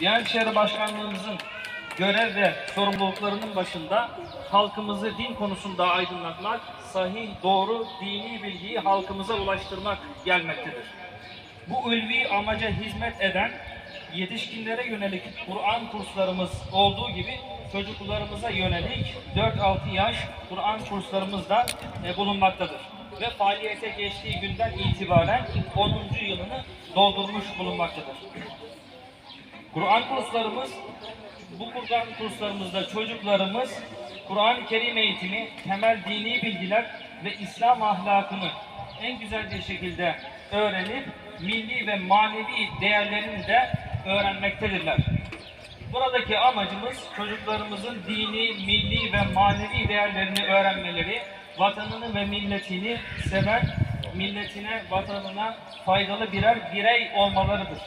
Diyanet İşleri Başkanlığımızın görev ve sorumluluklarının başında halkımızı din konusunda aydınlatmak, sahih, doğru, dini bilgiyi halkımıza ulaştırmak gelmektedir. Bu ulvi amaca hizmet eden yetişkinlere yönelik Kur'an kurslarımız olduğu gibi çocuklarımıza yönelik 4-6 yaş Kur'an kurslarımız da e, bulunmaktadır. Ve faaliyete geçtiği günden itibaren 10. yılını doldurmuş bulunmaktadır. Kur'an kurslarımız, bu Kur'an kurslarımızda çocuklarımız Kur'an-ı Kerim eğitimi, temel dini bilgiler ve İslam ahlakını en güzel bir şekilde öğrenip milli ve manevi değerlerini de öğrenmektedirler. Buradaki amacımız çocuklarımızın dini, milli ve manevi değerlerini öğrenmeleri, vatanını ve milletini seven, milletine, vatanına faydalı birer birey olmalarıdır.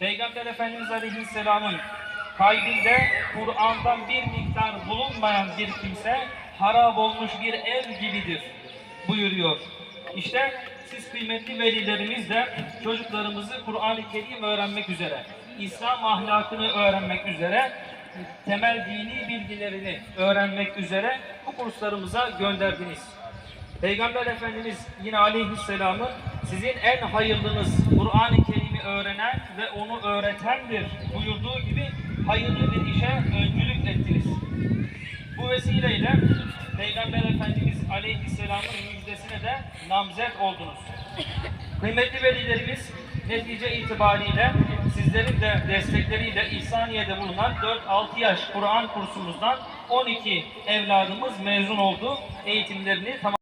Peygamber Efendimiz Aleyhisselam'ın kalbinde Kur'an'dan bir miktar bulunmayan bir kimse harap olmuş bir ev gibidir buyuruyor. İşte siz kıymetli velilerimiz de çocuklarımızı Kur'an-ı Kerim öğrenmek üzere, İslam ahlakını öğrenmek üzere, temel dini bilgilerini öğrenmek üzere bu kurslarımıza gönderdiniz. Peygamber Efendimiz yine aleyhisselamı sizin en hayırlınız Kur'an-ı Kerim'i öğrenen ve onu öğretendir buyurduğu gibi hayırlı bir işe öncülük ettiniz. Bu vesileyle Peygamber Efendimiz aleyhisselamın müjdesine de namzet oldunuz. Kıymetli velilerimiz netice itibariyle sizlerin de destekleriyle İhsaniye'de bulunan 4-6 yaş Kur'an kursumuzdan 12 evladımız mezun oldu. Eğitimlerini tamam